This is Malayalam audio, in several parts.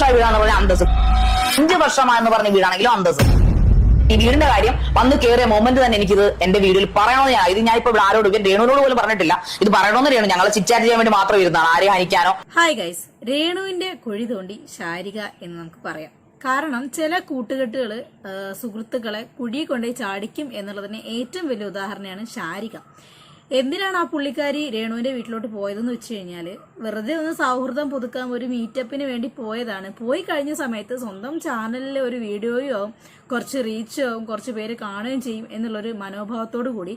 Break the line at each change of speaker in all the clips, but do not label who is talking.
വർഷമായ വീടാന്ന് പറഞ്ഞ അന്തസ് അഞ്ച് വർഷമായെന്ന് പറഞ്ഞ വീടാണെങ്കിലും അന്തസ് ഈ വീടിന്റെ കാര്യം വന്ന് കയറിയ മൊമെന്റ് തന്നെ എനിക്കിത് എന്റെ വീഡിയോയിൽ പറയണമെന്ന് ഞാൻ ഇത് ഞാൻ ഇപ്പൊ ഇവിടെ ആരോട് രേണുവിനോട് പോലും പറഞ്ഞിട്ടില്ല. ഇത് പറയണമെന്ന് രേണു. ഞങ്ങൾ ചിറ്റാറ്റ് ചെയ്യാൻ വേണ്ടി മാത്രം ഇരുന്നാണ്. ആരെയും ഹനിക്കാനോ?
ഹായ് ഗൈസ് രേണുവിന്റെ കൊഴി തോണ്ടി ശാരിക എന്ന് നമുക്ക് പറയാം. കാരണം ചില കൂട്ടുകെട്ടുകൾ സുഹൃത്തുക്കളെ കുഴി കൊണ്ടുപോയി ചാടിക്കും എന്നുള്ളതിന് ഏറ്റവും വലിയ ഉദാഹരണമാണ് ശാരിക. എന്തിനാണ് ആ പുള്ളിക്കാരി രേണുവിന്റെ വീട്ടിലോട്ട് പോയതെന്ന് വെച്ച് കഴിഞ്ഞാൽ വെറുതെ ഒന്ന് സൗഹൃദം പുതുക്കാൻ ഒരു മീറ്റപ്പിന് വേണ്ടി പോയതാണ്. പോയി കഴിഞ്ഞ സമയത്ത് സ്വന്തം ചാനലിലെ ഒരു വീഡിയോയോ കുറച്ച് റീച്ചോ കുറച്ച് പേര് കാണുകയും ചെയ്യും എന്നുള്ളൊരു മനോഭാവത്തോടു കൂടി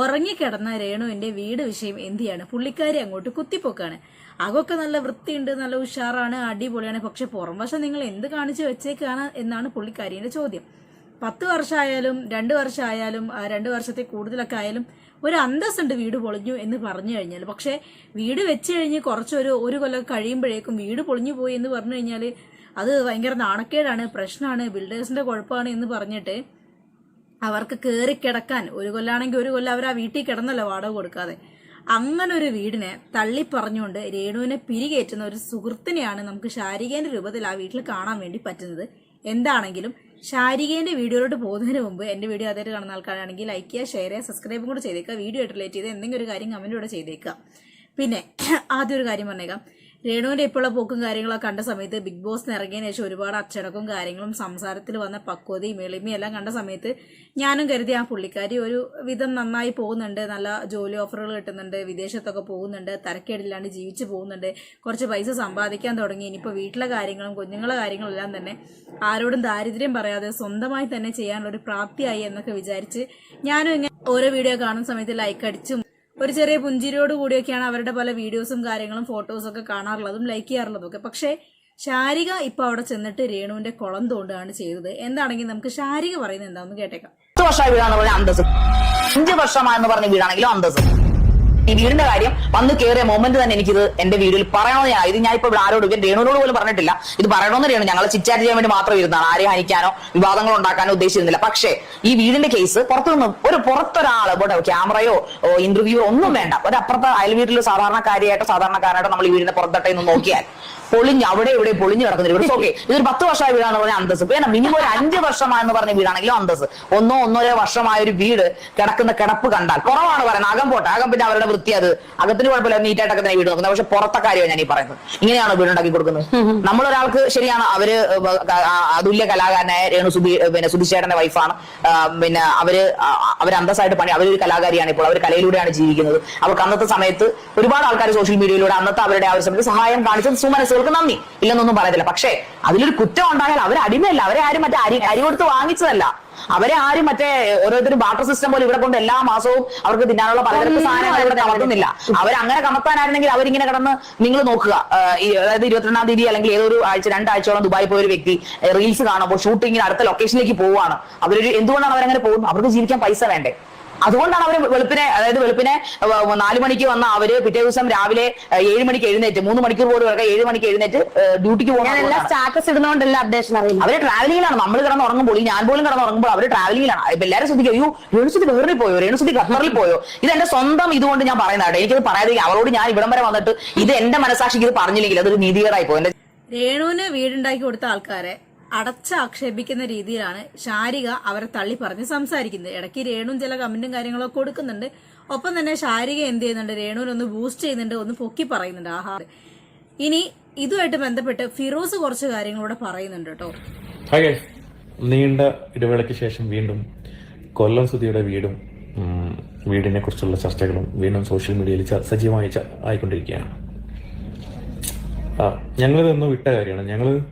ഉറങ്ങിക്കിടന്ന രേണുവിന്റെ വീട് വിഷയം എന്തിയാണ് പുള്ളിക്കാരി അങ്ങോട്ട് കുത്തിപ്പൊക്കാണ്. അകൊക്കെ നല്ല വൃത്തിയുണ്ട് നല്ല ഉഷാറാണ് അടിപൊളിയാണ്. പക്ഷെ പുറം വശം നിങ്ങൾ എന്ത് കാണിച്ചു വെച്ചേക്കാണ് എന്നാണ് പുള്ളിക്കാരിന്റെ ചോദ്യം. പത്ത് വർഷമായാലും രണ്ട് വർഷമായാലും രണ്ട് വർഷത്തെ കൂടുതലൊക്കെ ആയാലും ഒരു അന്തസ്സുണ്ട് വീട് പൊളിഞ്ഞു എന്ന് പറഞ്ഞു കഴിഞ്ഞാൽ പക്ഷേ വീട് വെച്ച് കഴിഞ്ഞ് കുറച്ചൊരു ഒരു കൊല്ലം കഴിയുമ്പോഴേക്കും വീട് പൊളിഞ്ഞു പോയി എന്ന് പറഞ്ഞു കഴിഞ്ഞാൽ അത് ഭയങ്കര നാണക്കേടാണ് പ്രശ്നമാണ് ബിൽഡേഴ്സിന്റെ കുഴപ്പമാണ് എന്ന് പറഞ്ഞിട്ട് അവർക്ക് കയറി കിടക്കാൻ ഒരു കൊല്ലാണെങ്കിൽ ഒരു കൊല്ലം അവർ ആ വീട്ടിൽ കിടന്നല്ലോ വാടക കൊടുക്കാതെ. അങ്ങനെ ഒരു വീടിനെ തള്ളി പറഞ്ഞുകൊണ്ട് രേണുവിനെ പിരികേറ്റുന്ന ഒരു സുഹൃത്തിനെയാണ് നമുക്ക് ശാരീരിക രൂപത്തിൽ ആ വീട്ടിൽ കാണാൻ വേണ്ടി പറ്റുന്നത്. എന്താണെങ്കിലും ശാരികേന്റെ വീഡിയോയിലോട്ട് പോകുന്നതിന് മുമ്പ് എന്റെ വീഡിയോ അതായിട്ട് കാണുന്ന ആൾക്കാരാണെങ്കിൽ ലൈക്ക് ചെയ്യുക ഷെയർ ചെയ്യുക സബ്സ്ക്രൈബും കൂടെ ചെയ്തേക്കുക. വീഡിയോ ആയിട്ട് റിലേറ്റ് ചെയ്ത് എന്തെങ്കിലും ഒരു കാര്യം കമന്റ് കൂടെ ചെയ്തേക്കുക. പിന്നെ ആദ്യം ഒരു കാര്യം പറഞ്ഞേക്കാം. രേണുവിന്റെ ഇപ്പോഴുള്ള പോക്കും കാര്യങ്ങളൊക്കെ കണ്ട സമയത്ത് ബിഗ് ബോസ് ഇറങ്ങിയതിനു ശേഷം ഒരുപാട് അച്ചടക്കവും കാര്യങ്ങളും സംസാരത്തിൽ വന്ന പക്വതയും എളിമയും എല്ലാം കണ്ട സമയത്ത് ഞാനും കരുതി ആ പുള്ളിക്കാരി ഒരു വിധം നന്നായി പോകുന്നുണ്ട്. നല്ല ജോലി ഓഫറുകൾ കിട്ടുന്നുണ്ട്. വിദേശത്തൊക്കെ പോകുന്നുണ്ട്. തരക്കേടില്ലാണ്ട് ജീവിച്ച് പോകുന്നുണ്ട്. കുറച്ച് പൈസ സമ്പാദിക്കാൻ തുടങ്ങി. ഇനിയിപ്പോൾ വീട്ടിലെ കാര്യങ്ങളും കുഞ്ഞുങ്ങളെ കാര്യങ്ങളും എല്ലാം തന്നെ ആരോടും ദാരിദ്ര്യം പറയാതെ സ്വന്തമായി തന്നെ ചെയ്യാനുള്ള ഒരു പ്രാപ്തിയായി എന്നൊക്കെ വിചാരിച്ച് ഞാനും ഇങ്ങനെ ഓരോ വീഡിയോ കാണുന്ന സമയത്ത് ലൈക്ക് അടിച്ചും ഒരു ചെറിയ പുഞ്ചിരിയോട് കൂടിയൊക്കെയാണ് അവരുടെ പല വീഡിയോസും കാര്യങ്ങളും ഫോട്ടോസും ഒക്കെ കാണാറുള്ളതും ലൈക്ക് ചെയ്യാറുള്ളതും ഒക്കെ. പക്ഷേ ശാരിക ഇപ്പൊ അവിടെ ചെന്നിട്ട് രേണുവിന്റെ കുളം തോണ്ടുകയാണ് ചെയ്തത്. എന്താണെങ്കിൽ നമുക്ക് ശാരിക പറയുന്നത് എന്താണെന്ന് കേട്ടേക്കാം.
അഞ്ച് വർഷമായെന്ന് പറഞ്ഞ വീടാണെങ്കിലും അന്തസ് ഈ വീടിന്റെ കാര്യം വന്ന് കയറിയ മൊമെന്റ് തന്നെ എനിക്കിത് എന്റെ വീഡിയോയിൽ പറയണമെന്ന് ഞാൻ ഇത് ഞാൻ ഇപ്പൊ ആരോട് രേണുവിനോട് പോലും പറഞ്ഞിട്ടില്ല. ഇത് പറയണമെന്ന് രേണു. ഞങ്ങൾ ചിറ്റാറ്റ് ചെയ്യാൻ വേണ്ടി മാത്രം ഇരുന്നാണ്. ആരെയും ഹനിക്കാനോ വിവാദങ്ങൾ ഉണ്ടാക്കാനോ ഉദ്ദേശിച്ചിരുന്നില്ല. പക്ഷേ ഈ വീടിന്റെ കേസ് പുറത്തുനിന്ന് ഒരു പുറത്തൊരാൾ ഇവിടെ ക്യാമറയോ ഇന്റർവ്യൂയോ ഒന്നും വേണ്ട. ഒരു അപ്പുറത്തെ അയൽ വീട്ടിൽ സാധാരണക്കാരിയായിട്ടോ സാധാരണക്കാരായിട്ടോ നമ്മൾ ഈ വീടിന്റെ പുറത്തട്ടെ നോക്കിയാൽ പൊളിഞ്ഞ് അവിടെ ഇവിടെ പൊളിഞ്ഞ് കിടക്കുന്ന വീട് ഓക്കെ ഇതൊരു പത്ത് വർഷമായ വീടാണ് പറഞ്ഞ അന്തസ് പിന്നെ മിനിമം ഒരു അഞ്ച് വർഷമായെന്ന് പറഞ്ഞ വീടാണെങ്കിലും അന്തസ് ഒന്നോ ഒന്നര വർഷമായ ഒരു വീട് കിടക്കുന്ന കിടപ്പ് കണ്ടാൽ കുറവാണ് പറയുന്നത്. അകം പോട്ടെ അകം പിന്നെ അവരുടെ വൃത്തി അത് അകത്തിന് കുഴപ്പമില്ല നീറ്റായിട്ടൊക്കെ തന്നെ വീട് നോക്കുന്നത് പക്ഷെ പുറത്തെ കാര്യമാണ് ഞാൻ ഈ പറയുന്നത്. ഇങ്ങനെയാണോ വീടുണ്ടാക്കി കൊടുക്കുന്നത്? നമ്മളൊരാൾക്ക് ശരിയാണ് അവർ അതുല്യ കലാകാരനായ രേണു സുബി പിന്നെ സുബിശേടന്റെ വൈഫാണ് പിന്നെ അവർ അവർ അന്തസ്സായിട്ട് പണി അവരൊരു കലാകാരിയാണ് ഇപ്പോൾ. അവർ കലയിലൂടെയാണ് ജീവിക്കുന്നത്. അവർക്ക് അന്നത്തെ സമയത്ത് ഒരുപാട് ആൾക്കാർ സോഷ്യൽ മീഡിയയിലൂടെ അന്നത്തെ അവരുടെ ആ ഒരു സമയത്ത് സഹായം കാണിച്ചത് സുമനസ്സുകൾക്ക് നന്ദി. ഇല്ലെന്നൊന്നും പറയത്തില്ല. പക്ഷേ അതിലൊരു കുറ്റം ഉണ്ടായാൽ അവർ അടിമയല്ല. അവരെ ആരും മറ്റേ അരി അരി കൊടുത്ത് വാങ്ങിച്ചതല്ല. അവരെ ആരും മറ്റേ ഓരോരുത്തരും വാട്ടർ സിസ്റ്റം പോലെ ഇവിടെ കൊണ്ട് എല്ലാ മാസവും അവർക്ക് തിന്നാനുള്ള പലതരത്തിൽ സാധനങ്ങൾ ഇവിടെ കമത്തുന്നില്ല അവരങ്ങനെ കമത്താനായിരുന്നെങ്കിൽ അവരിങ്ങനെ കിടന്ന് നിങ്ങൾ നോക്കുക. അതായത് ഇരുപത്തിരണ്ടാം തീയതി അല്ലെങ്കിൽ ഏതൊരു ആഴ്ച രണ്ടാഴ്ചയോളം ദുബായി പോയ ഒരു വ്യക്തി റീൽസ് കാണുമ്പോൾ ഷൂട്ടിങ്ങിന് അടുത്ത ലൊക്കേഷനിലേക്ക് പോവുകയാണ്. അവരൊരു എന്തുകൊണ്ടാണ് അവരങ്ങനെ പോകുന്നത്? അവർക്ക് ജീവിക്കാൻ പൈസ വേണ്ടേ? അതുകൊണ്ടാണ് അവർ വെളുപ്പിനെ അതായത് വെളുപ്പിനെ നാലു മണിക്ക് വന്ന അവർ പിറ്റേ ദിവസം രാവിലെ ഏഴ് മണിക്ക് എഴുന്നേറ്റ് മൂന്ന് മണിക്കൂർ പോലും ഇറക്കാം ഏഴ് മണിക്ക് എഴുന്നേറ്റ് ഡ്യൂട്ടിക്ക് പോകുന്നത്
സ്റ്റാറ്റസ് ഇടുന്നോണ്ടല്ല അപ്ഡേഷൻ അറിയില്ല
അവർ ട്രാവലിംഗിലാണ്. നമ്മൾ കിടന്ന് ഉറങ്ങുമ്പോൾ ഞാൻ പോലും കിടന്ന് ഉറങ്ങുമ്പോൾ അവർ ട്രാവലിംഗിലാണ്. ഇപ്പൊ എല്ലാവരും ശ്രദ്ധിക്കും അയ്യോ രേണുസുതി വേറെ പോയോ രേണുസുതി ഖത്തറിൽ പോയോ? ഇത് എന്റെ സ്വന്തം ഇതുകൊണ്ട് ഞാൻ പറയുന്നതാണ് എനിക്കത് പറയാതെ അവരോട് ഞാൻ ഇവിടം വരെ വന്നിട്ട് ഇത് എന്റെ മനസാക്ഷിക്ക് ഇത് പറഞ്ഞില്ലെങ്കിൽ അതൊരു നീതികേടായി പോകും എന്റെ
രേണുവിന് വീടുണ്ടാക്കി കൊടുത്ത ആൾക്കാരെ അടച്ചാക്ഷേപിക്കുന്ന രീതിയിലാണ് ശാരിക അവരെ തള്ളി പറഞ്ഞ് സംസാരിക്കുന്നത്. ഇടയ്ക്ക് രേണുവും ചില കമന്റും കാര്യങ്ങളൊക്കെ കൊടുക്കുന്നുണ്ട്. ഒപ്പം തന്നെ ശാരിക എന്ത് ചെയ്യുന്നുണ്ട്? രേണുവിനെ ഒന്ന് ബൂസ്റ്റ് ചെയ്യുന്നുണ്ട് ഒന്ന് പൊക്കി പറയുന്നുണ്ട്. ആഹാ. ഇനി ഇതുമായിട്ട് ബന്ധപ്പെട്ട് ഫിറോസ് കുറച്ച് കാര്യങ്ങളൂടെ പറയുന്നുണ്ട് കേട്ടോ.
നീണ്ട ഇടവേളയ്ക്ക് ശേഷം വീണ്ടും കൊല്ലം സുധിയുടെ വീടും വീടിനെ കുറിച്ചുള്ള ചർച്ചകളും വീണ്ടും സോഷ്യൽ മീഡിയയിൽ സജീവമായി ആയിക്കൊണ്ടിരിക്കുകയാണ്. ഞങ്ങളിതൊന്നും വിട്ട കാര്യമാണ്. ഞങ്ങൾ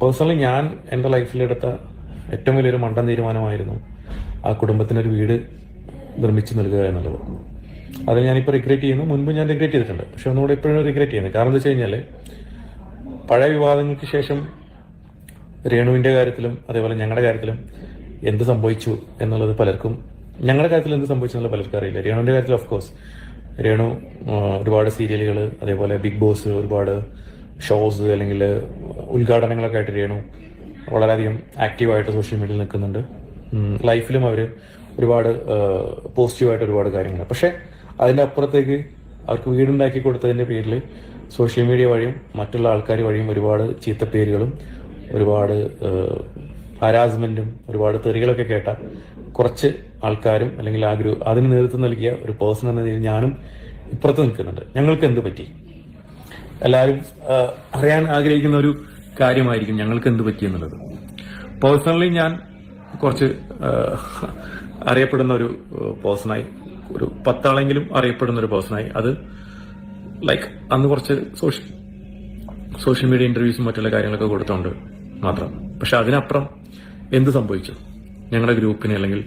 പേഴ്സണലി ഞാൻ എന്റെ ലൈഫിലെടുത്ത ഏറ്റവും വലിയൊരു മണ്ടൻ തീരുമാനമായിരുന്നു ആ കുടുംബത്തിനൊരു വീട് നിർമ്മിച്ചു നൽകുക എന്നുള്ളത്. അത് ഞാനിപ്പോൾ റിഗ്രറ്റ് ചെയ്യുന്നു. മുൻപ് ഞാൻ റിഗ്രറ്റ് ചെയ്തിട്ടുണ്ട്. പക്ഷെ ഒന്നുകൂടെ ഇപ്പോഴും റിഗ്രറ്റ് ചെയ്യുന്നത് കാരണം എന്താ വെച്ച് കഴിഞ്ഞാൽ പഴയ വിവാദങ്ങൾക്ക് ശേഷം രേണുവിന്റെ കാര്യത്തിലും അതേപോലെ ഞങ്ങളുടെ കാര്യത്തിലും എന്ത് സംഭവിച്ചു എന്നുള്ളത് പലർക്കും ഞങ്ങളുടെ കാര്യത്തിൽ എന്ത് സംഭവിച്ചു എന്നുള്ളത് പലർക്കും അറിയില്ല. രേണുവിന്റെ കാര്യത്തിൽ ഓഫ് കോഴ്സ് രേണു ഒരുപാട് സീരിയലുകൾ അതേപോലെ ബിഗ് ബോസ് ഒരുപാട് ഷോസ് അല്ലെങ്കിൽ ഉദ്ഘാടനങ്ങളൊക്കെ ആയിട്ട് രേണു വളരെയധികം ആക്റ്റീവായിട്ട് സോഷ്യൽ മീഡിയയിൽ നിൽക്കുന്നുണ്ട്. ലൈഫിലും അവർ ഒരുപാട് പോസിറ്റീവായിട്ട് ഒരുപാട് കാര്യങ്ങൾ. പക്ഷേ അതിന്റെ അപ്പുറത്തേക്ക് അവർക്ക് വീടുണ്ടാക്കി കൊടുത്തതിന്റെ പേരിൽ സോഷ്യൽ മീഡിയ വഴിയും മറ്റുള്ള ആൾക്കാർ വഴിയും ഒരുപാട് ചീത്ത ചീത്തപ്പേരുകളും ഒരുപാട് ഹരാസ്മെന്റും ഒരുപാട് തെറികളൊക്കെ കേട്ട കുറച്ച് ആൾക്കാരും അല്ലെങ്കിൽ ആ അതിന് നേതൃത്വം നൽകിയ ഒരു പേഴ്സൺ എന്ന രീതിയിൽ ഞാനും ഇപ്പുറത്ത് നിൽക്കുന്നുണ്ട്. ഞങ്ങൾക്ക് എന്ത് പറ്റി? എല്ലാവരും അറിയാൻ ആഗ്രഹിക്കുന്ന ഒരു കാര്യമായിരിക്കും ഞങ്ങൾക്ക് എന്ത് പറ്റി എന്നുള്ളത്. പേഴ്സണലി ഞാൻ കുറച്ച് അറിയപ്പെടുന്ന ഒരു പേഴ്സണായി ഒരു പത്താളെങ്കിലും അറിയപ്പെടുന്ന ഒരു പേഴ്സണായി. അത് ലൈക്ക് അന്ന് കുറച്ച് സോഷ്യൽ സോഷ്യൽ മീഡിയ ഇന്റർവ്യൂസും മറ്റുള്ള കാര്യങ്ങളൊക്കെ കൊടുത്തോണ്ട് മാത്രം. പക്ഷെ അതിനപ്പുറം എന്ത് സംഭവിച്ചു? ഞങ്ങളുടെ ഗ്രൂപ്പിന് അല്ലെങ്കിൽ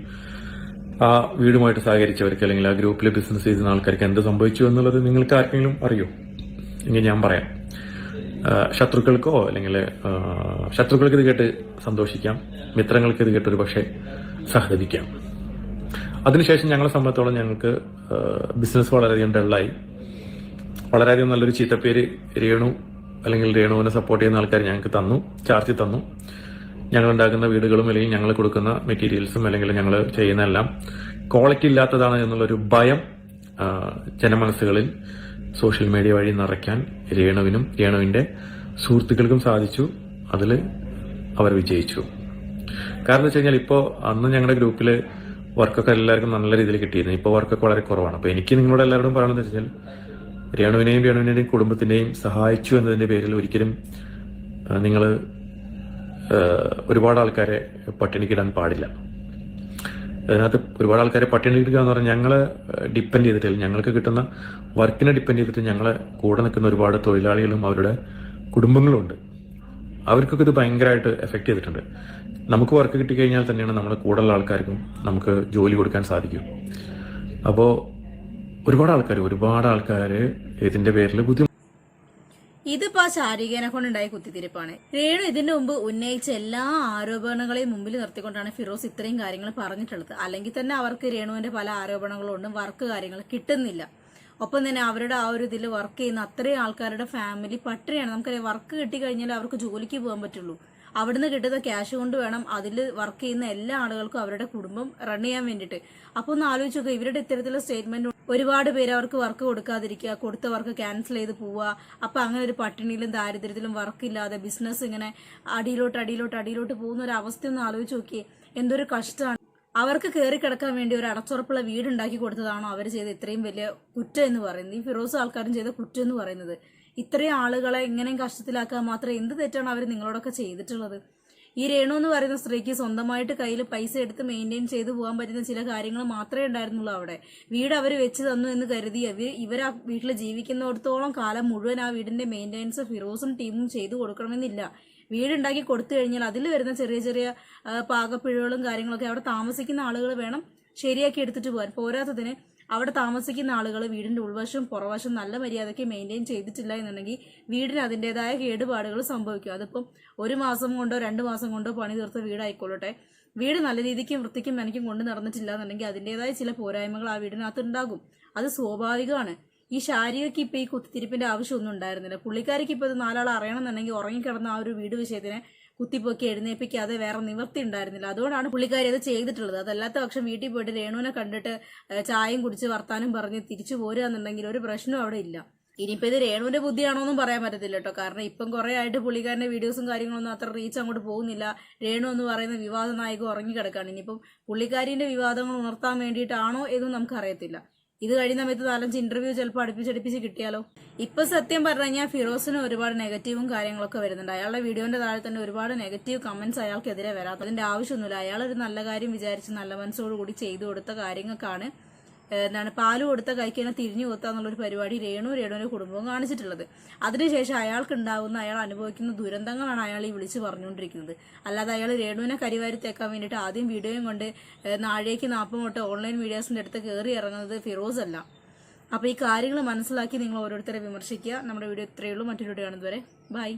ആ വീടുമായിട്ട് സഹകരിച്ചവർക്ക് അല്ലെങ്കിൽ ആ ഗ്രൂപ്പിലെ ബിസിനസ് ചെയ്യുന്ന ആൾക്കാർക്ക് എന്ത് സംഭവിച്ചു എന്നുള്ളത് നിങ്ങൾക്ക് ആർക്കെങ്കിലും അറിയോ? എങ്കിൽ ഞാൻ പറയാം. ശത്രുക്കൾക്കോ അല്ലെങ്കിൽ ശത്രുക്കൾക്ക് ഇത് കേട്ട് സന്തോഷിക്കാം. മിത്രങ്ങൾക്ക് ഇത് കേട്ട് ഒരു പക്ഷേ സഹതപിക്കാം. അതിനുശേഷം ഞങ്ങളെ സംബന്ധിച്ചോളം ഞങ്ങൾക്ക് ബിസിനസ് വളരെയധികം ഡള്ളായി വളരെയധികം നല്ലൊരു ചീത്തപ്പേര് രേണു അല്ലെങ്കിൽ രേണുവിനെ സപ്പോർട്ട് ചെയ്യുന്ന ആൾക്കാർ ഞങ്ങൾക്ക് തന്നു ചാർജ് തന്നു. ഞങ്ങൾ ഉണ്ടാക്കുന്ന വീടുകളും അല്ലെങ്കിൽ ഞങ്ങൾ കൊടുക്കുന്ന മെറ്റീരിയൽസും അല്ലെങ്കിൽ ഞങ്ങൾ ചെയ്യുന്ന എല്ലാം ക്വാളിറ്റി ഇല്ലാത്തതാണ് എന്നുള്ളൊരു ഭയം ജനമനസ്സുകളിൽ സോഷ്യൽ മീഡിയ വഴി നിറയ്ക്കാൻ രേണുവിനും രേണുവിന്റെ സുഹൃത്തുക്കൾക്കും സാധിച്ചു. അതിൽ അവർ വിജയിച്ചു. കാരണം വെച്ച് കഴിഞ്ഞാൽ ഇപ്പോൾ അന്ന് ഞങ്ങളുടെ ഗ്രൂപ്പിൽ വർക്കൊക്കെ എല്ലാവർക്കും നല്ല രീതിയിൽ കിട്ടിയിരുന്നു. ഇപ്പോൾ വർക്കൊക്കെ വളരെ കുറവാണ്. അപ്പോൾ എനിക്ക് നിങ്ങളോട് എല്ലാവരോടും പറയണമെന്ന് വെച്ചാൽ രേണുവിനെയും രേണുവിനെയും കുടുംബത്തിന്റെയും സഹായിച്ചു എന്നതിന്റെ പേരിൽ ഒരിക്കലും നിങ്ങൾ ഒരുപാട് ആൾക്കാരെ പട്ടിണിക്കിടാൻ പാടില്ല. അതിനകത്ത് ഒരുപാട് ആൾക്കാരെ പട്ടിണിക്കിടുക എന്ന് പറഞ്ഞാൽ ഞങ്ങളെ ഡിപ്പെൻഡ് ചെയ്തിട്ടില്ല. ഞങ്ങൾക്ക് കിട്ടുന്ന വർക്കിനെ ഡിപ്പെൻഡ് ചെയ്തിട്ട് ഞങ്ങളെ കൂടെ നിൽക്കുന്ന ഒരുപാട് തൊഴിലാളികളും അവരുടെ കുടുംബങ്ങളും ഉണ്ട് അവർക്കൊക്കെ ഇത് ഭയങ്കരമായിട്ട് എഫക്ട് ചെയ്തിട്ടുണ്ട്. നമുക്ക് വർക്ക് കിട്ടിക്കഴിഞ്ഞാൽ തന്നെയാണ് നമ്മുടെ കൂടെയുള്ള ആൾക്കാർക്കും നമുക്ക് ജോലി കൊടുക്കാൻ സാധിക്കും. അപ്പോൾ ഒരുപാട് ആൾക്കാർ ഒരുപാട് ആൾക്കാർ ഇതിന്റെ പേരിൽ ബുദ്ധിമുട്ട്
ഇതിപ്പോ ആ ശാരീരികനെ കൊണ്ടുണ്ടായ കുത്തിത്തിരിപ്പാണ്. രേണു ഇതിനു മുമ്പ് ഉന്നയിച്ച എല്ലാ ആരോപണങ്ങളെയും മുമ്പിൽ നിർത്തിക്കൊണ്ടാണ് ഫിറോസ് ഇത്രയും കാര്യങ്ങൾ പറഞ്ഞിട്ടുള്ളത്. അല്ലെങ്കിൽ തന്നെ അവർക്ക് രേണുവിന്റെ പല ആരോപണങ്ങളും ഉണ്ട് വർക്ക് കാര്യങ്ങൾ കിട്ടുന്നില്ല. ഒപ്പം തന്നെ അവരുടെ ആ ഒരു ഇതിൽ വർക്ക് ചെയ്യുന്ന അത്രയും ആൾക്കാരുടെ ഫാമിലി പട്ടിണിയാണ്. നമുക്കറിയാം വർക്ക് കിട്ടിക്കഴിഞ്ഞാൽ അവർക്ക് ജോലിക്ക് പോകാൻ പറ്റുള്ളൂ. അവിടുന്ന് കിട്ടുന്ന ക്യാഷ് കൊണ്ട് വേണം അതിൽ വർക്ക് ചെയ്യുന്ന എല്ലാ ആളുകൾക്കും അവരുടെ കുടുംബം റൺ ചെയ്യാൻ വേണ്ടിയിട്ട്. അപ്പൊ ഒന്ന് ആലോചിച്ച് നോക്കുക ഇവരുടെ ഇത്തരത്തിലുള്ള സ്റ്റേറ്റ്മെന്റ് ഒരുപാട് പേര് അവർക്ക് വർക്ക് കൊടുക്കാതിരിക്കുക കൊടുത്ത വർക്ക് ക്യാൻസൽ ചെയ്ത് പോവുക. അപ്പൊ അങ്ങനെ ഒരു പട്ടിണിയിലും ദാരിദ്ര്യത്തിലും വർക്ക് ഇല്ലാതെ ബിസിനസ് ഇങ്ങനെ അടിയിലോട്ട് അടിയിലോട്ട് അടിയിലോട്ട് പോകുന്ന ഒരു അവസ്ഥ ഒന്ന് ആലോചിച്ച് നോക്കിയേ. എന്തൊരു കഷ്ടമാണ്. അവർക്ക് കയറി കിടക്കാൻ വേണ്ടി ഒരു അടച്ചുറപ്പുള്ള വീടുണ്ടാക്കി കൊടുത്തതാണോ അവർ ചെയ്ത ഇത്രയും വലിയ കുറ്റം എന്ന് പറയുന്നത്? ഈ ഫിറോസ് ആൾക്കാരും ചെയ്ത കുറ്റം എന്ന് പറയുന്നത്. ഇത്രയും ആളുകളെ ഇങ്ങനെയും കഷ്ടത്തിലാക്കാൻ മാത്രം എന്ത് തെറ്റാണ് അവർ നിങ്ങളോടൊക്കെ ചെയ്തിട്ടുള്ളത്? ഈ രേണു എന്ന് പറയുന്ന സ്ത്രീക്ക് സ്വന്തമായിട്ട് കയ്യിൽ പൈസ എടുത്ത് മെയിന്റെയിൻ ചെയ്തു പോകാൻ പറ്റുന്ന ചില കാര്യങ്ങൾ മാത്രമേ ഉണ്ടായിരുന്നുള്ളൂ അവിടെ. വീട് അവർ വെച്ച് തന്നു എന്ന് കരുതി. അവർ ഇവർ ആ വീട്ടിൽ ജീവിക്കുന്നിടത്തോളം കാലം മുഴുവൻ ആ വീടിന്റെ മെയിന്റെനൻസ് ഫിറോസും ടീമും ചെയ്തു കൊടുക്കണമെന്നില്ല. വീടുണ്ടാക്കി കൊടുത്തു കഴിഞ്ഞാൽ അതിൽ വരുന്ന ചെറിയ ചെറിയ പാകപ്പിഴകളും കാര്യങ്ങളൊക്കെ അവിടെ താമസിക്കുന്ന ആളുകൾ വേണം ശരിയാക്കി എടുത്തിട്ട് പോകാൻ. പോരാത്തതിന് അവിടെ താമസിക്കുന്ന ആളുകൾ വീടിന്റെ ഉൾവശം പുറവശം നല്ല മര്യാദയ്ക്ക് മെയിന്റെയിൻ ചെയ്തിട്ടില്ല എന്നുണ്ടെങ്കിൽ വീടിന് അതിന്റെതായ കേടുപാടുകൾ സംഭവിക്കും. അതിപ്പം ഒരു മാസം കൊണ്ടോ രണ്ട് മാസം കൊണ്ടോ പണി തീർത്ത വീടായിക്കൊള്ളട്ടെ. വീട് നല്ല രീതിക്കും വൃത്തിക്കും നനയ്ക്കും കൊണ്ട് നടന്നിട്ടില്ല എന്നുണ്ടെങ്കിൽ അതിന്റെതായ ചില പോരായ്മകൾ ആ വീടിനകത്ത് ഉണ്ടാകും. അത് സ്വാഭാവികമാണ്. ഈ ശാരീരിക്ക് ഇപ്പോൾ ഈ കുത്തിത്തിരിപ്പിന്റെ ആവശ്യമൊന്നും ഉണ്ടായിരുന്നില്ല. പുള്ളിക്കാരിക്ക് ഇപ്പോൾ ഇത് നാലാൾ അറിയണമെന്നുണ്ടെങ്കിൽ ഉറങ്ങിക്കിടന്ന ആ ഒരു വീട് വിഷയത്തിനെ കുത്തിപ്പൊക്കി എഴുന്നേപ്പിക്കാതെ വേറെ നിവർത്തി ഉണ്ടായിരുന്നില്ല. അതുകൊണ്ടാണ് പുള്ളിക്കാരി അത് ചെയ്തിട്ടുള്ളത്. അതല്ലാത്ത പക്ഷം വീട്ടിൽ പോയിട്ട് രേണുവിനെ കണ്ടിട്ട് ചായയും കുടിച്ച് വർത്താനം പറഞ്ഞ് തിരിച്ചു പോരുക എന്നുണ്ടെങ്കിൽ ഒരു പ്രശ്നവും അവിടെ ഇല്ല. ഇനിയിപ്പോൾ ഇത് രേണുവിന്റെ ബുദ്ധിയാണോ എന്നും പറയാൻ പറ്റത്തില്ല കേട്ടോ. കാരണം ഇപ്പം കുറെ ആയിട്ട് പുള്ളിക്കാരന്റെ വീഡിയോസും കാര്യങ്ങളൊന്നും അത്ര റീച്ച് അങ്ങോട്ട് പോകുന്നില്ല. രേണു എന്ന് പറയുന്ന വിവാദ നായക ഉറങ്ങിക്കിടക്കാണ്. ഇനിയിപ്പം പുള്ളിക്കാരിന്റെ വിവാദങ്ങൾ ഉണർത്താൻ വേണ്ടിയിട്ടാണോ എന്നും നമുക്കറിയത്തില്ല. ഇത് കഴിയുന്ന സമയത്ത് നാലഞ്ച് ഇന്റർവ്യൂ ചിലപ്പോൾ അടുപ്പിച്ചടുപ്പിച്ച് കിട്ടിയാലോ? ഇപ്പൊ സത്യം പറഞ്ഞു കഴിഞ്ഞാൽ ഫിറോസിന് ഒരുപാട് നെഗറ്റീവും കാര്യങ്ങളൊക്കെ വരുന്നുണ്ട്. അയാളുടെ വീഡിയോന്റെ താഴെ തന്നെ ഒരുപാട് നെഗറ്റീവ് കമന്റ്സ് അയാൾക്കെതിരെ വരാത്ത അതിന്റെ ആവശ്യമൊന്നുമില്ല. അയാൾ ഒരു നല്ല കാര്യം വിചാരിച്ച് നല്ല മനസ്സോടുകൂടി ചെയ്തു കൊടുത്ത കാര്യങ്ങൾക്കാണ് എന്താണ് പാൽ കൊടുത്ത തിരിഞ്ഞു കൊത്ത എന്നുള്ള ഒരു പരിപാടി രേണു രേണുവിന്റെ കുടുംബവും കാണിച്ചിട്ടുള്ളത്. അതിനുശേഷം അയാൾക്ക് ഉണ്ടാവുന്ന അയാൾ അനുഭവിക്കുന്ന ദുരന്തങ്ങളാണ് അയാൾ ഈ വിളിച്ചു പറഞ്ഞുകൊണ്ടിരിക്കുന്നത്. അല്ലാതെ അയാൾ രേണുവിനെ കരിവാരി തേക്കാൻ വേണ്ടിയിട്ട് ആദ്യം വീഡിയോയും കൊണ്ട് നാഴേക്ക് നാപ്പമൊട്ട് ഓൺലൈൻ വീഡിയോസിന്റെ അടുത്ത് കയറി ഇറങ്ങുന്നത് ഫിറോസ് അല്ല. അപ്പോൾ ഈ കാര്യങ്ങൾ മനസ്സിലാക്കി നിങ്ങൾ ഓരോരുത്തരെ വിമർശിക്കുക. നമ്മുടെ വീഡിയോ ഇത്രയേ ഉള്ളൂ. മറ്റൊരു വീഡിയോ കാണുന്നതുവരെ. ബൈ.